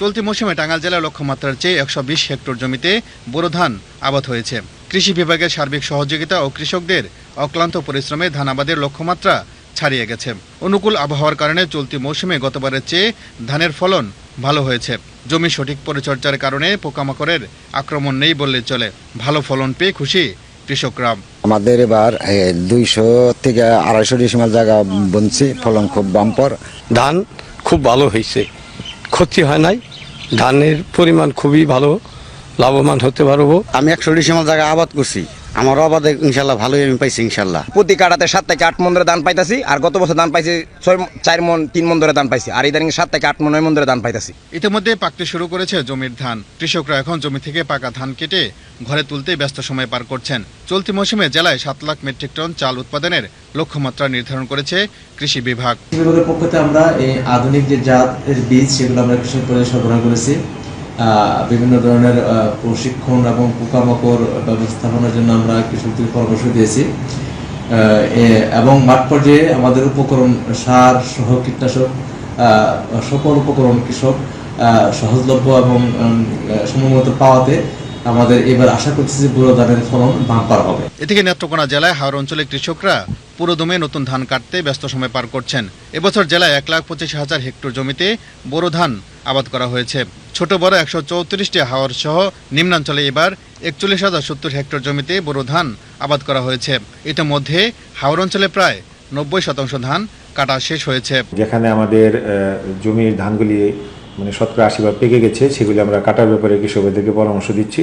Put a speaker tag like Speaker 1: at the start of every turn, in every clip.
Speaker 1: চলতি মৌসুমে টাঙ্গাইল জেলার লক্ষ্যমাত্রার চেয়ে একশো বিশ হেক্টর জমিতে বোরো ধান আবাদ হয়েছে। কৃষি বিভাগের সার্বিক সহযোগিতা ও কৃষকদের অক্লান্ত পরিশ্রমে ধান আবাদের লক্ষ্যমাত্রা ছাড়িয়ে গেছে। অনুকূল আবহাওয়ার কারণে চলতি মৌসুমে গতবারের চেয়ে ধানের ফলন ভালো হয়েছে। জমি সঠিক পরিচর্যার কারণে পোকামাকড়ের আক্রমণ নেই বললে চলে। ভালো ফলন পেয়ে খুশি কৃষকরা
Speaker 2: আমাদের এবার দুইশো থেকে আড়াইশো ডিসিমাল জায়গা বুনছি ফলন খুব বাম্পর।
Speaker 3: ধান খুব ভালো হয়েছে। ক্ষতি হয় নাই। ধানের পরিমাণ খুবই ভালো লাভবান হতে পারব।
Speaker 4: আমি একশো ডিসেম্বর জায়গায় আবাদ করছি। আমার আবাদ ইনশাল্লাহ ভালোই আমি পাইছি ইনশাল্লাহ।
Speaker 5: প্রতি কাটাতে সাত থেকে আট মন ধরে ধান পাইতাছি আর গত বছর দান পাইছি ছয় চার মন তিন মন ধরে ধান পাইছি আর ইদানিং সাত থেকে আট মন নয় মন ধরে ধান পাইতাছি।
Speaker 1: ইতিমধ্যে পাকতে শুরু করেছে জমির ধান। কৃষকরা এখন জমি থেকে পাকা ধান কেটে ঘরে তুলতে ব্যস্ত সময় পার করছেন। চলতি মৌসুমে জেলায় সাত লাখ মেট্রিক টন চাল উৎপাদনের লক্ষ্যমাত্রা নির্ধারণ করেছে কৃষি বিভাগ।
Speaker 6: বিভাগের পক্ষ থেকে আমরা এই আধুনিক যে জাতের বীজ সেগুলো আমরা কৃষক সরবরাহ করেছি। বিভিন্ন ধরনের প্রশিক্ষণ এবং পোকামাকড় ব্যবস্থাপনার জন্য আমরা কৃষকদের পরামর্শ দিয়েছি। এবং মাঠ পর্যায়ে আমাদের উপকরণ সার সহ কীটনাশক সকল উপকরণ কৃষক সহজলভ্য এবং সময়মত পাওয়াতে আমাদের এবার আশা করছি যে বুড়ো ধানের ফলন বাম্পার হবে।
Speaker 1: এদিকে নেত্রকোনা জেলায় হাওর অঞ্চলে কৃষকরা পুরোদমে নতুন ধান কাটতে ব্যস্ত সময় পার করছেন। এবছর জেলায় এক লাখ পঁচিশ হাজার হেক্টর জমিতে বোরো ধান আবাদ করা হয়েছে। ছোট বড় একশো চৌত্রিশটি হাওর সহ নিম্নাঞ্চলে এবার একচল্লিশ হাজার সত্তর হেক্টর জমিতে বোরো ধান আবাদ করা হয়েছে। ইতিমধ্যে হাওর অঞ্চলে প্রায় নব্বই শতাংশ ধান কাটা শেষ হয়েছে।
Speaker 7: যেখানে আমাদের জমির ধানগুলি মানে শতকরা আশি ভাগ পেকে গেছে সেগুলি আমরা কাটার ব্যাপারে কৃষকদেরকে পরামর্শ দিচ্ছি।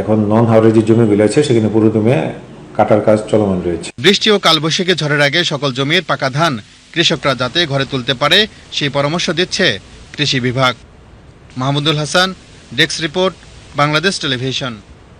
Speaker 7: এখন নন হাওড়ের যে জমিগুলো আছে সেখানে পুরোদমে কাটার কাজ চলমান রয়েছে।
Speaker 1: বৃষ্টি ও কালবৈশাখী ঝড়ের আগে সকল জমির পাকা ধান কৃষকরা যাতে ঘরে তুলতে পারে সেই পরামর্শ দিচ্ছে কৃষি বিভাগ। Mahmudul Hasan desk report Bangladesh television.